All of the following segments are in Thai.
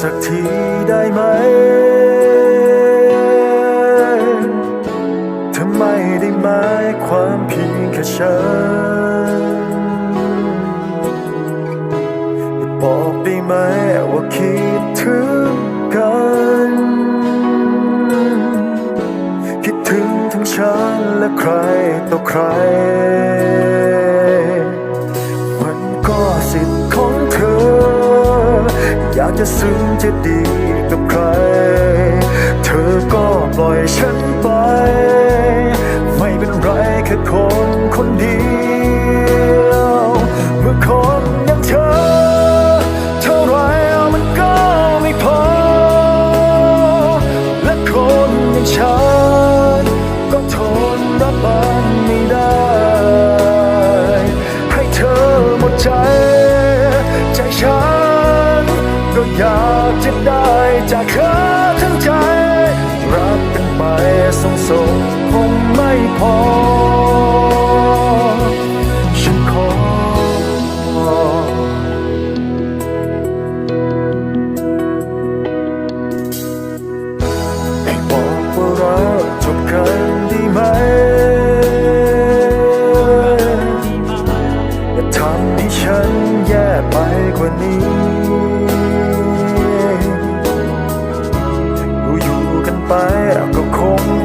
สักทีได้ไหม เธอไม่ได้หมายความเพียงแค่ฉันบอกได้ไหมว่าคิดถึงกัน คิดถึงทั้งฉันและใครต่อใคร จะซึ้งจะดีกับใคร เธอก็ปล่อยฉันไป ไม่เป็นไรแค่คน จากเธอทั้งใจ รักกันไปส่งสงคงไม่พอ ฉันขอ ให้บอกว่าเราจบกันดีไหมอย่าทำให้ฉันแย่ไปกว่านี้ ไปก็คง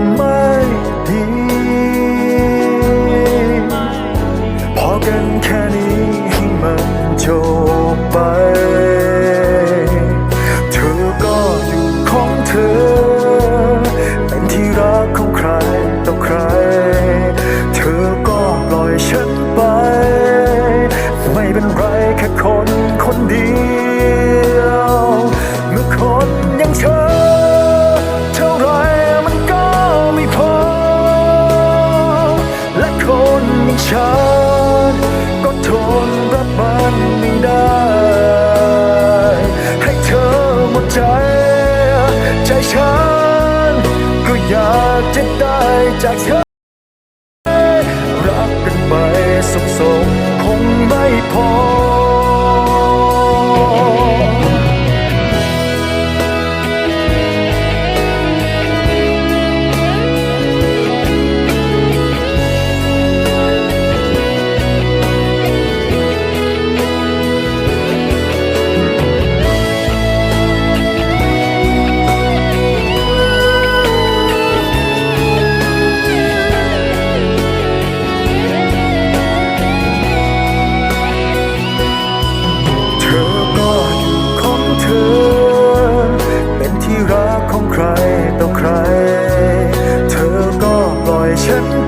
ฉันก็ทนรับมันไม่ได้ ให้เธอหมดใจ ใจฉันก็อยากจะได้จากเธอ รักกันไปสุขสม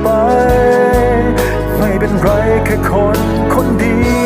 ไป ไม่เป็นไรแค่คนคนเดีย